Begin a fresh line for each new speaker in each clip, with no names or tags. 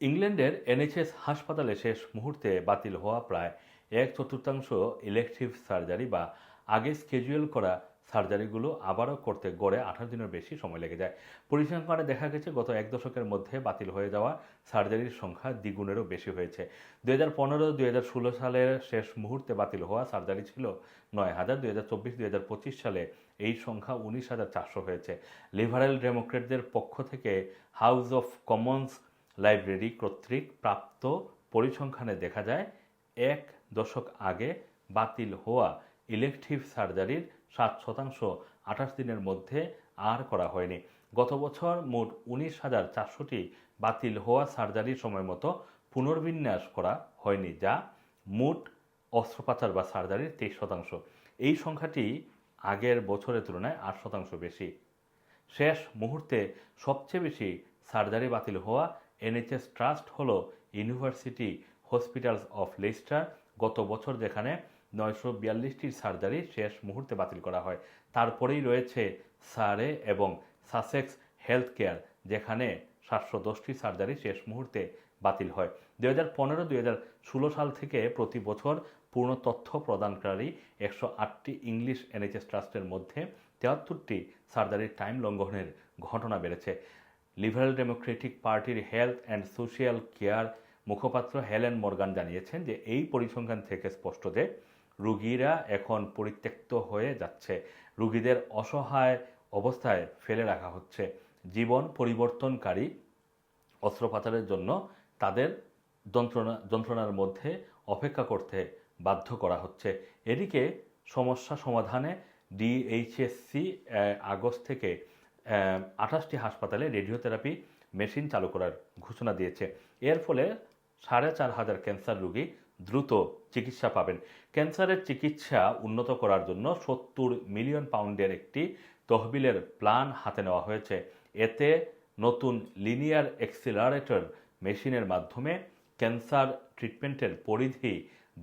ইংল্যান্ডের এনএইচএস হাসপাতালে শেষ মুহূর্তে বাতিল হওয়া প্রায় এক চতুর্থাংশ ইলেকটিভ সার্জারি বা আগে স্কেজুয়াল করা সার্জারিগুলো আবারও করতে গড়ে আঠারো দিনের বেশি সময় লেগে যায়। পরিসংখ্যানে দেখা গেছে, গত এক দশকের মধ্যে বাতিল হয়ে যাওয়া সার্জারির সংখ্যা দ্বিগুণেরও বেশি হয়েছে। দুই হাজার পনেরো, দুই হাজার ষোলো সালের শেষ মুহূর্তে বাতিল হওয়া সার্জারি ছিল নয় হাজার, দুই হাজার চব্বিশ, দুই হাজার পঁচিশ সালে এই সংখ্যা উনিশ হাজার চারশো হয়েছে। লিবারেল ডেমোক্রেটদের পক্ষ থেকে হাউস অফ কমন্স লাইব্রেরি কর্তৃক প্রাপ্ত পরিসংখ্যানে দেখা যায়, এক দশক আগে বাতিল হওয়া ইলেকটিভ সার্জারির সাত শতাংশ আঠাশ দিনের মধ্যে আর করা হয়নি। গত বছর মোট উনিশ হাজার চারশোটি বাতিল হওয়া সার্জারির সময় মতো পুনর্বিন্যাস করা হয়নি, যা মোট অস্ত্রোপচার বা সার্জারির তেইশ শতাংশ। এই সংখ্যাটি আগের বছরের তুলনায় আট শতাংশ বেশি। শেষ মুহূর্তে সবচেয়ে বেশি সার্জারি বাতিল হওয়া এনএইচএস ট্রাস্ট হল ইউনিভার্সিটি হসপিটালস অফ লেস্টার গত বছর যেখানে নয়শো বিয়াল্লিশটির সার্জারি শেষ মুহূর্তে বাতিল করা হয়। তারপরেই রয়েছে সারে এবং সাসেক্স হেলথ কেয়ার যেখানে সাতশো দশটি সার্জারি শেষ মুহূর্তে বাতিল হয়। দুই হাজার পনেরো দুই হাজার ষোলো সাল থেকে প্রতি বছর পূর্ণ তথ্য প্রদানকারী একশো আটটি ইংলিশ এনএইচএস ট্রাস্টের মধ্যে তেহাত্তরটি সার্জারির টাইম লঙ্ঘনের ঘটনা বেড়েছে। লিবারেল ডেমোক্রেটিক পার্টির হেলথ অ্যান্ড সোশিয়াল কেয়ার মুখপাত্র হেলেন মর্গান জানিয়েছেন যে এই পরিসংখ্যান থেকে স্পষ্ট যে রুগীরা এখন পরিত্যক্ত হয়ে যাচ্ছে। রুগীদের অসহায় অবস্থায় ফেলে রাখা হচ্ছে। জীবন পরিবর্তনকারী অস্ত্রোপচারের জন্য তাদের যন্ত্রণা, যন্ত্রণার মধ্যে অপেক্ষা করতে বাধ্য করা হচ্ছে। এদিকে সমস্যা সমাধানে ডিএইচএসসি আগস্ট থেকে আঠাশটি হাসপাতালে রেডিওথেরাপি মেশিন চালু করার ঘোষণা দিয়েছে। এর ফলে সাড়ে চার হাজার ক্যান্সার রোগী দ্রুত চিকিৎসা পাবেন। ক্যান্সারের চিকিৎসা উন্নত করার জন্য সত্তর মিলিয়ন পাউন্ডের একটি তহবিলের প্ল্যান হাতে নেওয়া হয়েছে। এতে নতুন লিনিয়ার এক্সিলারেটর মেশিনের মাধ্যমে ক্যান্সার ট্রিটমেন্টের পরিধি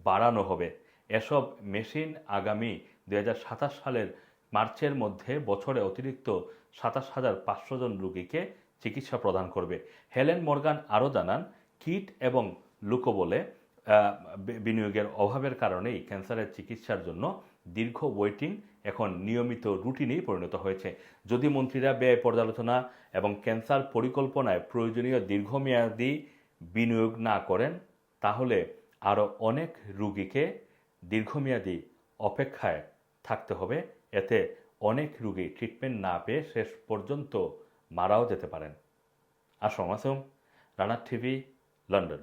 বাড়ানো হবে। এসব মেশিন আগামী দু হাজার সাতাশ সালের মার্চের মধ্যে বছরে অতিরিক্ত সাতাশ হাজার পাঁচশো জন রোগীকে চিকিৎসা প্রদান করবে। হেলেন মর্গান আরও জানান, কিট এবং লুকোবলে বিনিয়োগের অভাবের কারণেই ক্যান্সারের চিকিৎসার জন্য দীর্ঘ ওয়েটিং এখন নিয়মিত রুটিনেই পরিণত হয়েছে। যদি মন্ত্রীরা ব্যয় পর্যালোচনা এবং ক্যান্সার পরিকল্পনায় প্রয়োজনীয় দীর্ঘমেয়াদী বিনিয়োগ না করেন, তাহলে আরও অনেক রুগীকে দীর্ঘমেয়াদী অপেক্ষায় থাকতে হবে। এতে অনেক রুগী ট্রিটমেন্ট না পেয়ে শেষ পর্যন্ত মারাও যেতে পারেন। আসম আসম রানার টিভি, লন্ডন।